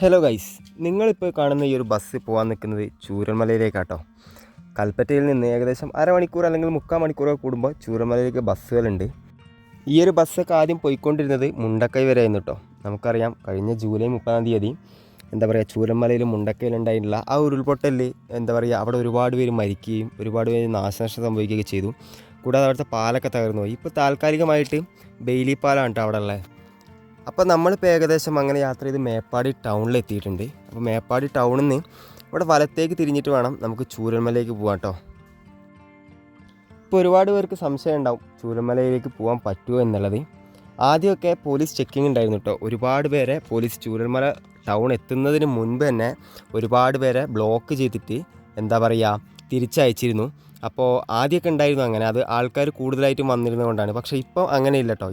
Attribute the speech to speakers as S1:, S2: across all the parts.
S1: Hello guys നിങ്ങളിപ്പോൾ കാണുന്ന ഈ ഒരു ബസ് പോകാൻ നിൽക്കുന്നത് ചൂരന്മലയിലേക്കാട്ടോ കൽപ്പറ്റയിൽ നിന്ന് ഏകദേശം അരമണിക്കൂർ അല്ലെങ്കിൽ മുക്കാൽ മണിക്കൂറൊക്കെ കൂടുമ്പോൾ ചൂരൽമലയിലേക്ക് ബസ്സുകളുണ്ട്. ഈ ഒരു ബസ്സൊക്കെ ആദ്യം പോയിക്കൊണ്ടിരുന്നത് മുണ്ടക്കൈ വരെ ആയിരുന്നു കേട്ടോ നമുക്കറിയാം കഴിഞ്ഞ ജൂലൈ മുപ്പതാം തീയതി എന്താ പറയുക ചൂരൽമലയിലും മുണ്ടക്കയിലുണ്ടായിട്ടുള്ള ആ ഉരുൾപൊട്ടലിൽ എന്താ പറയുക അവിടെ ഒരുപാട് പേര് മരിക്കുകയും ഒരുപാട് പേര് നാശനഷ്ടം സംഭവിക്കുകയൊക്കെ ചെയ്തു. കൂടാതെ അവിടുത്തെ പാലൊക്കെ തകർന്നു പോയി. ഇപ്പോൾ താൽക്കാലികമായിട്ട് ബെയിലി പാലാണ് കേട്ടോ അവിടെ ഉള്ളത്. അപ്പോൾ നമ്മളിപ്പോൾ ഏകദേശം അങ്ങനെ യാത്ര ചെയ്ത് മേപ്പാടി ടൗണിൽ എത്തിയിട്ടുണ്ട്. അപ്പോൾ മേപ്പാടി ടൗണിൽ നിന്ന് ഇവിടെ വലത്തേക്ക് തിരിഞ്ഞിട്ട് വേണം നമുക്ക് ചൂരൽമലയിലേക്ക് പോകാം കേട്ടോ ഇപ്പോൾ ഒരുപാട് പേർക്ക് സംശയം ഉണ്ടാവും ചൂരൽമലയിലേക്ക് പോകാൻ പറ്റുമോ എന്നുള്ളത്. ആദ്യമൊക്കെ പോലീസ് ചെക്കിംഗ് ഉണ്ടായിരുന്നു കേട്ടോ ഒരുപാട് പേരെ പോലീസ് ചൂരൽമല ടൗൺ എത്തുന്നതിന് മുൻപ് തന്നെ ഒരുപാട് പേരെ ബ്ലോക്ക് ചെയ്തിട്ട് എന്താ പറയുക തിരിച്ചയച്ചിരുന്നു. അപ്പോൾ ആദ്യമൊക്കെ ഉണ്ടായിരുന്നു അങ്ങനെ. അത് ആൾക്കാർ കൂടുതലായിട്ടും വന്നിരുന്നതുകൊണ്ടാണ് പക്ഷേ ഇപ്പോൾ അങ്ങനെയില്ല കേട്ടോ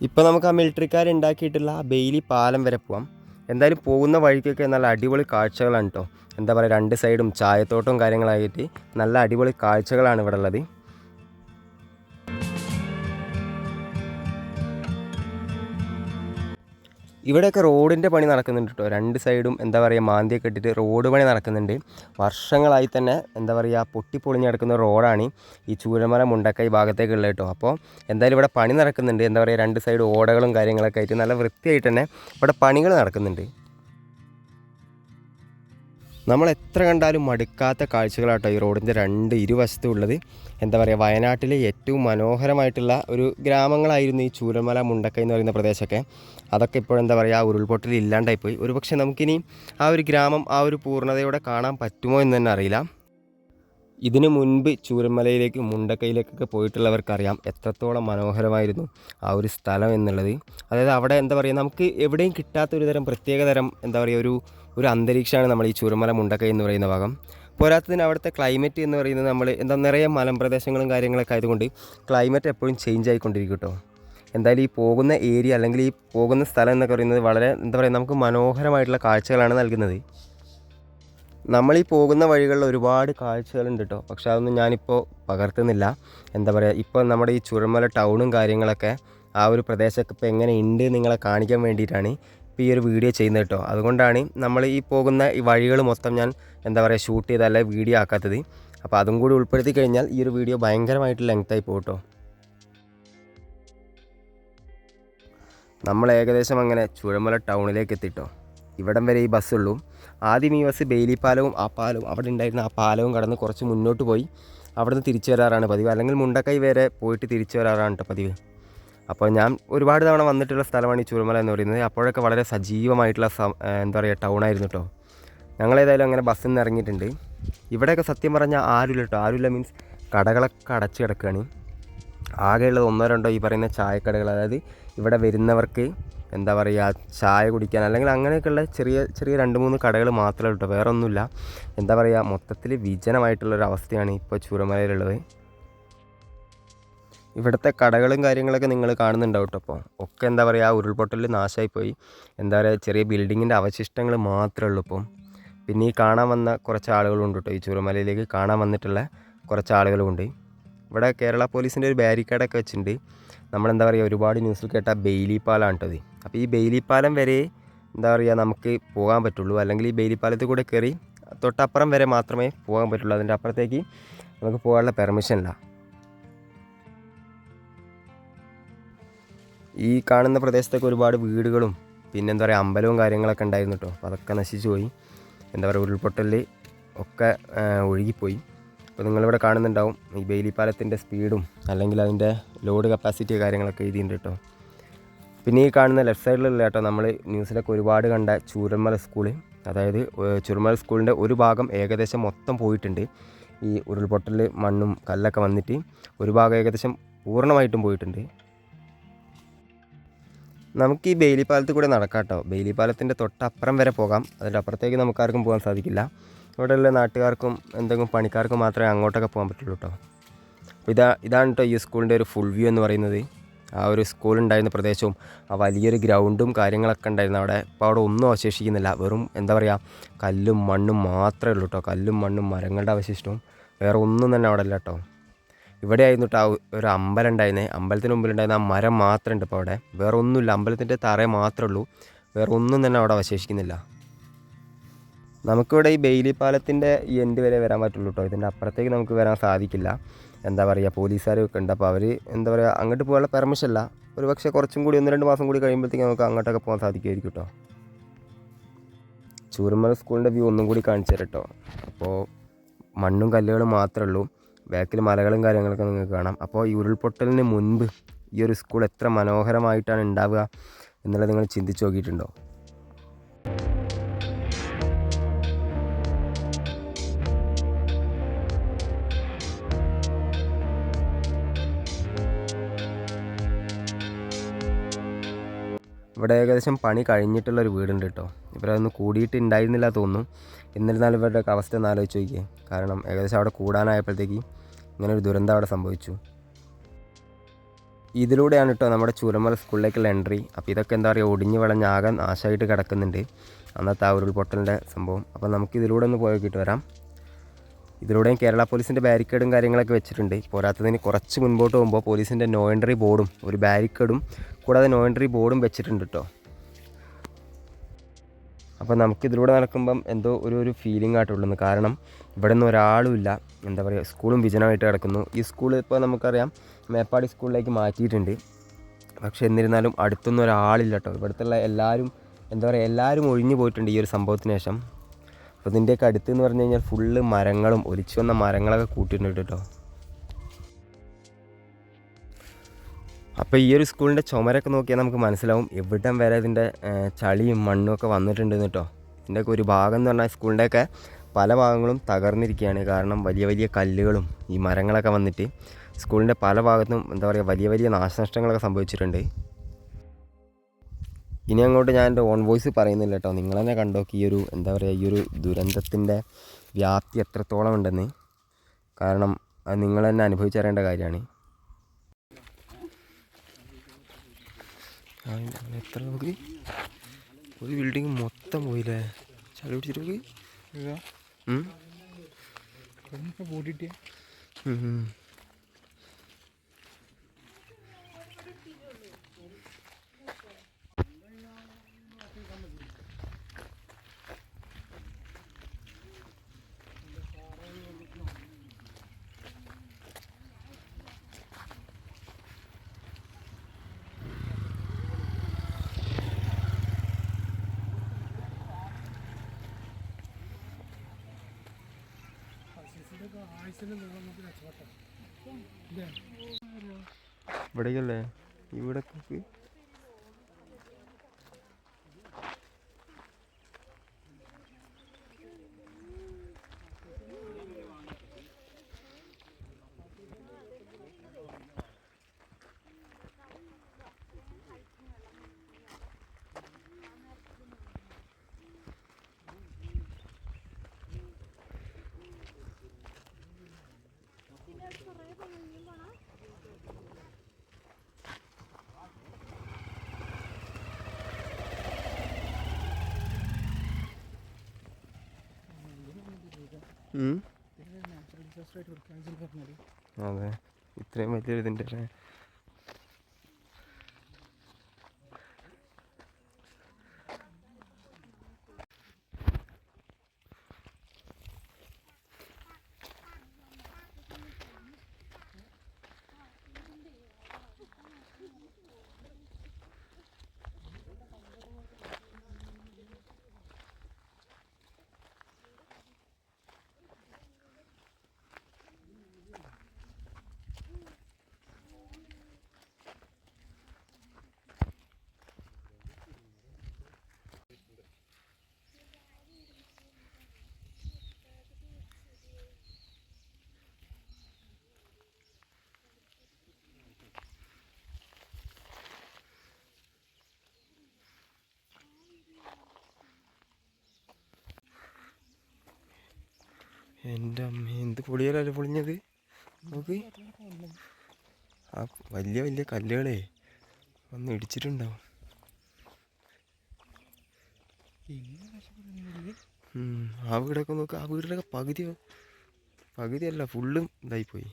S1: ഇപ്പോൾ നമുക്ക് ആ മിലിറ്ററിക്കാരുണ്ടാക്കിയിട്ടുള്ള ആ ബെയിലി പാലം വരെ പോവാം. എന്തായാലും പോകുന്ന വഴിക്കൊക്കെ നല്ല അടിപൊളി കാഴ്ചകളാണ് കേട്ടോ എന്താ പറയുക രണ്ട് സൈഡും ചായത്തോട്ടവും കാര്യങ്ങളായിട്ട് നല്ല അടിപൊളി കാഴ്ചകളാണ് ഇവിടെ ഉള്ളത് ഇവിടെയൊക്കെ റോഡിന്റെ പണി നടക്കുന്നുണ്ട് കേട്ടോ. രണ്ട് സൈഡും എന്താ പറയുക മാന്തിയൊക്കെ ഇട്ടിട്ട് റോഡ് പണി നടക്കുന്നുണ്ട്. വർഷങ്ങളായി തന്നെ എന്താ പറയുക പൊട്ടിപ്പൊളിഞ്ഞ് കിടക്കുന്ന റോഡാണ് ഈ ചൂരമല മുണ്ടക്കൈ ഭാഗത്തേക്കുള്ളത് കേട്ടോ. അപ്പോൾ എന്തായാലും ഇവിടെ പണി നടക്കുന്നുണ്ട്. എന്താ പറയുക രണ്ട് സൈഡ് ഓടകളും കാര്യങ്ങളൊക്കെ ആയിട്ട് നല്ല വൃത്തിയായിട്ട് തന്നെ ഇവിടെ പണികൾ നടക്കുന്നുണ്ട്. നമ്മൾ എത്ര കണ്ടാലും മടുക്കാത്ത കാഴ്ചകളാട്ടോ ഈ റോഡിന്റെ രണ്ട് ഇരുവശത്തും ഉള്ളത്. എന്താ പറയുക വയനാട്ടിലെ ഏറ്റവും മനോഹരമായിട്ടുള്ള ഒരു ഗ്രാമങ്ങളായിരുന്നു ഈ ചൂരമല മുണ്ടക്കൈ എന്ന് പറയുന്ന പ്രദേശമൊക്കെ. അതൊക്കെ ഇപ്പോൾ എന്താ പറയുക ഉരുൾപൊട്ടൽ ഇല്ലാണ്ടായിപ്പോയി. ഒരുപക്ഷെ നമുക്കിനി ആ ഒരു ഗ്രാമം ആ ഒരു പൂർണതയോടെ കാണാൻ പറ്റുമോ എന്ന് തന്നെ അറിയില്ല. ഇതിനു മുൻപ് ചൂരന്മലയിലേക്ക് മുണ്ടക്കൈയിലേക്കൊക്കെ പോയിട്ടുള്ളവർക്കറിയാം എത്രത്തോളം മനോഹരമായിരുന്നു ആ ഒരു സ്ഥലം എന്നുള്ളത്. അതായത് അവിടെ എന്താ പറയുക നമുക്ക് എവിടെയും കിട്ടാത്ത ഒരു തരം പ്രത്യേക തരം എന്താ പറയുക ഒരു ഒരു അന്തരീക്ഷമാണ് നമ്മൾ ഈ ചൂരമല മുണ്ടക്കൈ എന്ന് പറയുന്ന ഭാഗം. പോരാത്തതിന് അവിടുത്തെ ക്ലൈമറ്റ് എന്ന് പറയുന്നത് നമ്മൾ എന്താ നിറയെ മലമ്പ്രദേശങ്ങളും കാര്യങ്ങളൊക്കെ ആയതുകൊണ്ട് ക്ലൈമറ്റ് എപ്പോഴും ചേഞ്ച് ആയിക്കൊണ്ടിരിക്കും കേട്ടോ. എന്തായാലും ഈ പോകുന്ന ഏരിയ അല്ലെങ്കിൽ ഈ പോകുന്ന സ്ഥലം എന്നൊക്കെ പറയുന്നത് വളരെ എന്താ പറയുക നമുക്ക് മനോഹരമായിട്ടുള്ള കാഴ്ചകളാണ് നൽകുന്നത്. നമ്മൾ ഈ പോകുന്ന വഴികളിൽ ഒരുപാട് കാഴ്ചകളുണ്ട് കേട്ടോ പക്ഷെ അതൊന്നും ഞാനിപ്പോൾ പകർത്തുന്നില്ല. എന്താ പറയുക ഇപ്പോൾ നമ്മുടെ ഈ ചുരമല ടൗണും കാര്യങ്ങളൊക്കെ ആ ഒരു പ്രദേശമൊക്കെ ഇപ്പോൾ എങ്ങനെ ഉണ്ട് നിങ്ങളെ കാണിക്കാൻ വേണ്ടിയിട്ടാണ് ഇപ്പോൾ ഈ ഒരു വീഡിയോ ചെയ്യുന്നത് കേട്ടോ. അതുകൊണ്ടാണ് നമ്മൾ ഈ പോകുന്ന ഈ വഴികൾ മൊത്തം ഞാൻ എന്താ പറയുക ഷൂട്ട് ചെയ്തല്ല വീഡിയോ ആക്കാത്തത്. അപ്പോൾ അതും കൂടി ഉൾപ്പെടുത്തി കഴിഞ്ഞാൽ ഈ ഒരു വീഡിയോ ഭയങ്കരമായിട്ട് ലെങ്ത്തായി പോകും കേട്ടോ. നമ്മൾ ഏകദേശം അങ്ങനെ ചുഴമല ടൗണിലേക്ക് എത്തിട്ടോ ഇവിടം വരെ ഈ ബസ്സുള്ളൂ. ആദ്യം ഈ ബസ് ബെയിലി പാലവും ആ പാലവും അവിടെ ഉണ്ടായിരുന്ന ആ പാലവും കടന്ന് കുറച്ച് മുന്നോട്ട് പോയി അവിടെ നിന്ന് തിരിച്ചു വരാറാണ് പതിവ്. അല്ലെങ്കിൽ മുണ്ടക്കൈ വരെ പോയിട്ട് തിരിച്ചു വരാറാണ് പതിവ്. അപ്പോൾ ഞാൻ ഒരുപാട് തവണ വന്നിട്ടുള്ള സ്ഥലമാണ് ഈ ചുരുമല എന്ന് പറയുന്നത്. അപ്പോഴൊക്കെ വളരെ സജീവമായിട്ടുള്ള എന്താ പറയുക ടൗണായിരുന്നു കേട്ടോ ഞങ്ങളേതായാലും അങ്ങനെ ബസ്സിൽ നിന്ന് ഇറങ്ങിയിട്ടുണ്ട്. ഇവിടെയൊക്കെ സത്യം പറഞ്ഞാൽ ആരുമില്ല കേട്ടോ ആരുമില്ല മീൻസ് കടകളൊക്കെ അടച്ചു കിടക്കുകയാണ് ആകെയുള്ളത് ഒന്നോ രണ്ടോ ഈ പറയുന്ന ചായക്കടകൾ അതായത് ഇവിടെ വരുന്നവർക്ക് എന്താ പറയുക ചായ കുടിക്കാൻ അല്ലെങ്കിൽ അങ്ങനെയൊക്കെയുള്ള ചെറിയ ചെറിയ രണ്ട് മൂന്ന് കടകൾ മാത്രമേ കേട്ടോ. വേറെ ഒന്നുമില്ല എന്താ പറയുക മൊത്തത്തിൽ വിജനമായിട്ടുള്ളൊരു അവസ്ഥയാണ് ഇപ്പോൾ ചൂരമലയിലുള്ളത്. ഇവിടുത്തെ കടകളും കാര്യങ്ങളൊക്കെ നിങ്ങൾ കാണുന്നുണ്ടാവും കേട്ടോ അപ്പോൾ ഒക്കെ എന്താ പറയുക ഉരുൾപൊട്ടലിൽ നാശമായിപ്പോയി എന്താ പറയുക ചെറിയ ബിൽഡിങ്ങിന്റെ അവശിഷ്ടങ്ങൾ മാത്രമേ ഉള്ളൂ ഇപ്പം പിന്നെ ഈ കാണാൻ വന്ന കുറച്ച് ആളുകളുണ്ട് കേട്ടോ ഈ ചൂരമലയിലേക്ക്. കാണാൻ വന്നിട്ടുള്ള കുറച്ച് ആളുകളുമുണ്ട് ഇവിടെ കേരള പോലീസിന്റെ ഒരു ബാരിക്കേഡൊക്കെ വെച്ചിട്ടുണ്ട്. നമ്മളെന്താ പറയുക ഒരുപാട് ന്യൂസിൽ കേട്ട ബെയിലി പാലാണ് കേട്ടത്. അപ്പോൾ ഈ ബെയിലി പാലം വരെ എന്താ പറയുക നമുക്ക് പോകാൻ പറ്റുള്ളൂ. അല്ലെങ്കിൽ ഈ ബെയിലി പാലത്തിൽ കൂടെ കയറി തൊട്ടപ്പുറം വരെ മാത്രമേ പോകാൻ പറ്റുള്ളൂ. അതിന്റെ അപ്പുറത്തേക്ക് നമുക്ക് പോകാനുള്ള പെർമിഷൻ ഇല്ല. ഈ കാണുന്ന പ്രദേശത്തൊക്കെ ഒരുപാട് വീടുകളും പിന്നെന്താ പറയുക അമ്പലവും കാര്യങ്ങളൊക്കെ ഉണ്ടായിരുന്നു കേട്ടോ. അപ്പോൾ അതൊക്കെ നശിച്ചു പോയി. എന്താ പറയുക ഉരുൾപൊട്ടലിൽ ഒക്കെ ഒഴുകിപ്പോയി. അപ്പോൾ നിങ്ങളിവിടെ കാണുന്നുണ്ടാവും ഈ ബെയിലി പാലത്തിന്റെ സ്പീഡും അല്ലെങ്കിൽ അതിന്റെ ലോഡ് കപ്പാസിറ്റി കാര്യങ്ങളൊക്കെ എഴുതിയിട്ടുണ്ട് കേട്ടോ. പിന്നെ ഈ കാണുന്ന ലെഫ്റ്റ് സൈഡിലുള്ള കേട്ടോ നമ്മൾ ന്യൂസിലൊക്കെ ഒരുപാട് കണ്ട ചൂരന്മല സ്കൂൾ അതായത് ചുരുമല സ്കൂളിന്റെ ഒരു ഭാഗം ഏകദേശം മൊത്തം പോയിട്ടുണ്ട്. ഈ ഉരുൾപൊട്ടൽ മണ്ണും കല്ലൊക്കെ വന്നിട്ട് ഒരു ഭാഗം ഏകദേശം പൂർണമായിട്ടും പോയിട്ടുണ്ട്. നമുക്ക് ഈ ബെയിലി കൂടെ നടക്കാം കേട്ടോ. ബെയിലി പാലത്തിന്റെ തൊട്ടപ്പുറം വരെ പോകാം. അതിന്റെ അപ്പുറത്തേക്ക് നമുക്കാർക്കും പോകാൻ സാധിക്കില്ല. ഇവിടെയുള്ള നാട്ടുകാർക്കും എന്തെങ്കിലും പണിക്കാർക്കും മാത്രമേ അങ്ങോട്ടൊക്കെ പോകാൻ പറ്റുള്ളൂ കേട്ടോ. അപ്പോൾ ഇതാ ഇതാണ് കേട്ടോ ഈ സ്കൂളിന്റെ ഒരു ഫുൾ വ്യൂ എന്ന് പറയുന്നത്. ആ ഒരു സ്കൂൾ ഉണ്ടായിരുന്ന പ്രദേശവും ആ വലിയൊരു ഗ്രൗണ്ടും കാര്യങ്ങളൊക്കെ ഉണ്ടായിരുന്നു. അവിടെ ഇപ്പോൾ അവിടെ ഒന്നും അവശേഷിക്കുന്നില്ല. വെറും എന്താ പറയുക കല്ലും മണ്ണും മാത്രമേ ഉള്ളൂ കേട്ടോ. കല്ലും മണ്ണും മരങ്ങളുടെ അവശിഷ്ടവും. വേറെ ഒന്നും തന്നെ അവിടെ ഇല്ല കേട്ടോ. ഇവിടെ ആയിരുന്നു കേട്ടോ ഒരു അമ്പലം ഉണ്ടായിരുന്നത് അമ്പലത്തിന് മുമ്പിലുണ്ടായിരുന്ന ആ മരം മാത്രമേ ഉണ്ട് ഇപ്പോൾ അവിടെ. വേറെ ഒന്നുമില്ല. അമ്പലത്തിന്റെ തറ മാത്രമേ ഉള്ളൂ. വേറെ ഒന്നും തന്നെ അവിടെ അവശേഷിക്കുന്നില്ല. നമുക്കിവിടെ ഈ ബെയിലി പാലത്തിന്റെ ഈ എൻഡ് വരെ വരാൻ പറ്റുള്ളൂ കേട്ടോ ഇതിന്റെ അപ്പുറത്തേക്ക് നമുക്ക് വരാൻ സാധിക്കില്ല. എന്താ പറയുക പോലീസുകാരൊക്കെ ഉണ്ട്. അപ്പോൾ അവർ എന്താ പറയുക അങ്ങോട്ട് പോകാനുള്ള പെർമിഷൻ അല്ല. ഒരു പക്ഷേ കുറച്ചും കൂടി ഒന്ന് രണ്ട് മാസം കൂടി കഴിയുമ്പോഴത്തേക്ക് നമുക്ക് അങ്ങോട്ടൊക്കെ പോകാൻ സാധിക്കുമായിരിക്കും കേട്ടോ ചൂരമല സ്കൂളിന്റെ വ്യൂ ഒന്നും കൂടി കാണിച്ചു തരാം കേട്ടോ അപ്പോൾ മണ്ണും കല്ലുകളും മാത്രമേ ഉള്ളൂ. ബാക്കിൽ മലകളും കാര്യങ്ങളൊക്കെ നിങ്ങൾക്ക് കാണാം. അപ്പോൾ ഈ ഉരുൾപൊട്ടലിന് മുൻപ് ഈ ഒരു സ്കൂൾ എത്ര മനോഹരമായിട്ടാണ് ഉണ്ടാവുക എന്നുള്ളത് നിങ്ങൾ ചിന്തിച്ച് നോക്കിയിട്ടുണ്ടോ? ഇവിടെ ഏകദേശം പണി കഴിഞ്ഞിട്ടുള്ള ഒരു വീടുണ്ട് കേട്ടോ. ഇവരതൊന്നും കൂടിയിട്ട് ഉണ്ടായിരുന്നില്ല തോന്നുന്നു. എന്നിരുന്നാലും ഇവരുടെ അവസ്ഥ ഒന്ന് ആലോചിച്ച് നോക്കിയേ. കാരണം ഏകദേശം അവിടെ കൂടാനായപ്പോഴത്തേക്ക് ഇങ്ങനെ ഒരു ദുരന്തം അവിടെ സംഭവിച്ചു. ഇതിലൂടെയാണ് കേട്ടോ നമ്മുടെ ചൂരമല സ്കൂളിലേക്കുള്ള എൻട്രി. അപ്പോൾ ഇതൊക്കെ എന്താ പറയുക ഒടിഞ്ഞു വളഞ്ഞ് ആകെ നാശമായിട്ട് കിടക്കുന്നുണ്ട്. അന്നത്തെ ആ ഉരുൾപൊട്ടലിന്റെ സംഭവം. അപ്പോൾ നമുക്ക് ഇതിലൂടെ ഒന്ന് പോയി നോക്കിയിട്ട് വരാം. ഇതിലൂടെയും കേരള പോലീസിന്റെ ബാരിക്കേഡും കാര്യങ്ങളൊക്കെ വെച്ചിട്ടുണ്ട്. പോരാത്തതിന് കുറച്ച് മുൻപോട്ട് പോകുമ്പോൾ പോലീസിന്റെ നോ എൻട്രി ബോർഡും ഒരു ബാരിക്കേഡും കൂടാതെ നോ എൻട്രി ബോർഡും വെച്ചിട്ടുണ്ട് കേട്ടോ അപ്പോൾ നമുക്കിതിലൂടെ നടക്കുമ്പം എന്തോ ഒരു ഒരു ഫീലിംഗ് ആയിട്ടുള്ളത് കാരണം ഇവിടെ നിന്ന് ഒരാളും ഇല്ല. എന്താ പറയുക സ്കൂളും വിജനമായിട്ട് കിടക്കുന്നു. ഈ സ്കൂൾ ഇപ്പോൾ നമുക്കറിയാം മേപ്പാടി സ്കൂളിലേക്ക് മാറ്റിയിട്ടുണ്ട്. പക്ഷേ എന്നിരുന്നാലും അടുത്തൊന്നും ഒരാളില്ല കേട്ടോ ഇവിടുത്തെ എല്ലാവരും എന്താ പറയുക എല്ലാവരും ഒഴിഞ്ഞു പോയിട്ടുണ്ട് ഈ ഒരു സംഭവത്തിന് ശേഷം. അപ്പോൾ ഇതിന്റെയൊക്കെ അടുത്ത് എന്ന് പറഞ്ഞു കഴിഞ്ഞാൽ ഫുള്ള് മരങ്ങളും ഒലിച്ചു വന്ന മരങ്ങളൊക്കെ കൂട്ടിയിട്ടുണ്ട് കേട്ടോ അപ്പോൾ ഈ ഒരു സ്കൂളിന്റെ ചുമരൊക്കെ നോക്കിയാൽ നമുക്ക് മനസ്സിലാവും എവിടം വരെ ഇതിന്റെ ചളിയും മണ്ണും ഒക്കെ വന്നിട്ടുണ്ടെന്ന് കേട്ടോ ഇതിന്റെയൊക്കെ ഒരു ഭാഗം എന്ന് പറഞ്ഞാൽ സ്കൂളിന്റെയൊക്കെ പല ഭാഗങ്ങളും തകർന്നിരിക്കുകയാണ്. കാരണം വലിയ വലിയ കല്ലുകളും ഈ മരങ്ങളൊക്കെ വന്നിട്ട് സ്കൂളിന്റെ പല ഭാഗത്തും എന്താ പറയുക വലിയ വലിയ നാശനഷ്ടങ്ങളൊക്കെ സംഭവിച്ചിട്ടുണ്ട്. ഇനി അങ്ങോട്ട് ഞാൻ എന്റെ ഓൺ വോയിസ് പറയുന്നില്ല കേട്ടോ. നിങ്ങൾ തന്നെ കണ്ടോക്കി ഈ ഒരു എന്താ പറയുക ഈ ഒരു ദുരന്തത്തിന്റെ വ്യാപ്തി എത്രത്തോളം ഉണ്ടെന്ന്. കാരണം അത് നിങ്ങൾ തന്നെ അനുഭവിച്ചറിയേണ്ട കാര്യമാണ്. എത്ര നമുക്ക്? ഒരു ബിൽഡിങ് മൊത്തം പോയില്ലേ? ചളി പിടിച്ചിട്ട് നോക്കി ഇവിടേക്കല്ലേ ഇവിടെ നോക്ക് ഉം.
S2: ഡിസാസ്റ്റർ ആയിട്ട് ക്യാൻസൽ പറഞ്ഞാൽ
S1: അതെ. ഇത്രയും വലിയൊരു ഇതിന്റെ എന്റെ അമ്മ എന്ത് പൊളിയാലല്ലോ പൊളിഞ്ഞത്? നോക്ക്. ആ വലിയ വലിയ കല്ലുകളെ വന്ന് ഇടിച്ചിട്ടുണ്ടാവും. ആ വീടൊക്കെ നോക്ക്. ആ വീടിനൊക്കെ പകുതി പകുതിയല്ല ഫുള്ളും ഇതായിപ്പോയി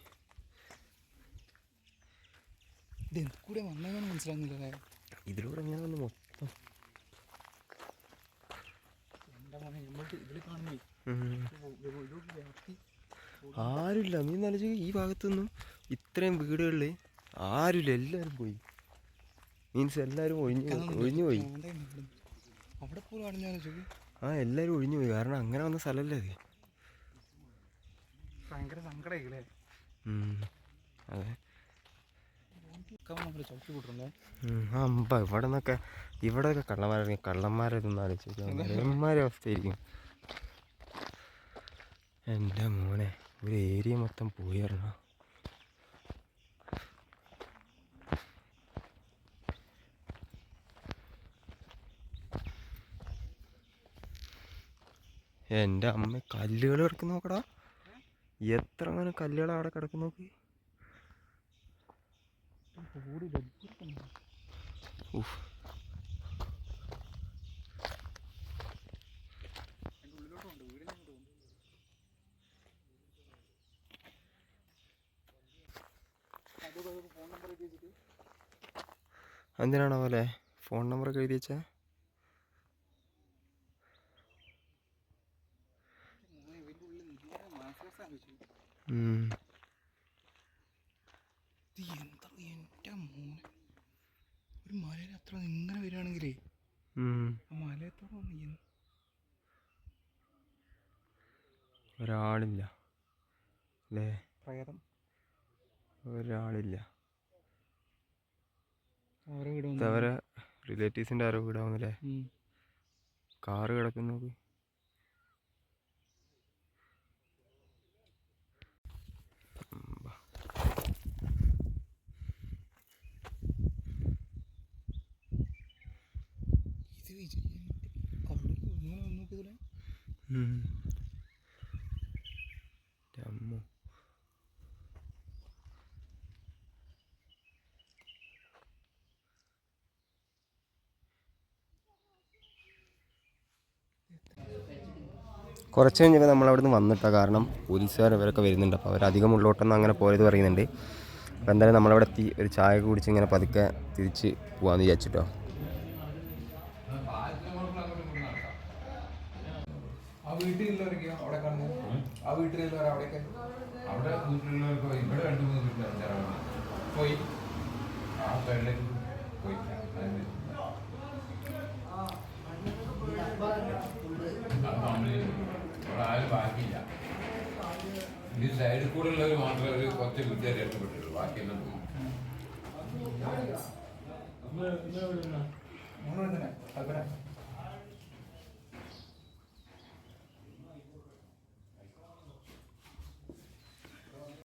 S2: വന്നതെന്ന് മനസ്സിലാകുന്നില്ല
S1: ഇതിലൂടെ എങ്ങനെ വന്ന് മൊത്തം.
S2: എന്താ മോനെ നമ്മൾ ഇതിൽ കാണുന്നേ.
S1: ആരുമില്ല നീ നനച്ച് ഈ ഭാഗത്തൊന്നും ഇത്രയും വീടുകളിൽ ആരുമില്ല എല്ലാവരും പോയി. മീൻസ് എല്ലാവരും ഒഴിഞ്ഞു ഒഴിഞ്ഞു പോയി. ആ എല്ലാവരും ഒഴിഞ്ഞു പോയി. കാരണം അങ്ങനെ വന്ന സ്ഥലമല്ലേ അത്.
S2: ഭയങ്കര സങ്കടമായില്ലേ.
S1: അതെ. അമ്പ ഇവിടെ നിന്നൊക്കെ ഇവിടെയൊക്കെ കള്ളന്മാരെ കള്ളന്മാരെ ഇതൊന്നും ആലോചിച്ചു അവസ്ഥയായിരിക്കും. എന്റെ മോനെ ഒരു ഏരിയ മൊത്തം പോയി പറഞ്ഞ എന്റെ അമ്മ കല്ലുകൾ കിടക്കുന്ന നോക്കടാ. എത്ര അങ്ങനെ കല്ലുകൾ അവിടെ കിടക്കുന്ന നോക്കി. ഉഫ്
S2: അതിന്റെ ഉള്ളിലോട്ടുണ്ട് വീടിന്റെ അങ്ങോട്ട് പോകുന്നു അതൊക്കെ അതൊക്കെ ഫോൺ നമ്പർ എഴുതി വെച്ചിട്ട്
S1: എന്തിനാണോ അല്ലേ ഫോൺ നമ്പറൊക്കെ എഴുതി വെച്ചാൽ
S2: ഒരു മലയിൽ അത്ര ഇങ്ങനെ വരികയാണെങ്കിലേ
S1: ഉം.
S2: ആ മലയത്തോടെ വന്ന്
S1: ഒരാളില്ല. അല്ലേ?
S2: പ്രേതം
S1: ഒരാളില്ല.
S2: അവരെ
S1: റിലേറ്റീവ്സിന്റെ ആരോ വീടാവുന്നില്ലേ. കാറ് കിടക്കുന്നു നോക്ക്.
S2: ഇത് വിജയ് ഇങ്ങനെ വന്ന് നോക്കിയതിലെ
S1: ഉം. എന്റെ അമ്മോ കുറച്ച് കഴിഞ്ഞപ്പോൾ നമ്മൾ അവിടെ നിന്ന് വന്നിട്ടാ. കാരണം പോലീസുകാർ ഇവരൊക്കെ വരുന്നുണ്ട്. അപ്പോൾ അവർ അധികം ഉള്ളോട്ടൊന്നും അങ്ങനെ പോയത് പറയുന്നുണ്ട്. അപ്പോൾ എന്തായാലും നമ്മളവിടെ എത്തി ഒരു ചായ ഒക്കെ കുടിച്ച് ഇങ്ങനെ പതുക്കെ തിരിച്ച് പോകാമെന്ന് വിചാരിച്ചിട്ടോ.
S2: പോയി. ആ സൈഡിലേക്ക് കാണുന്നു ആ വീട്ടിലുള്ളവർ അവിടെയൊക്കെ
S3: അവിടെ വീട്ടിലുള്ളവർക്ക് ഇവിടെ രണ്ട് മൂന്ന് വീട്ടിൽ അഞ്ചാറാണ് പോയി ആ സൈഡിലേക്ക് പോയി അതായത് ആ ഫാമിലി അവിടെ ആരും ബാക്കിയില്ല ഈ സൈഡിൽ കൂടെ ഉള്ളവർ മാത്രമേ ഒരു കുറച്ച് വിദ്യ രക്ഷപ്പെട്ടുള്ളൂ ബാക്കിയെല്ലാം പോയി
S2: കൽപ്പന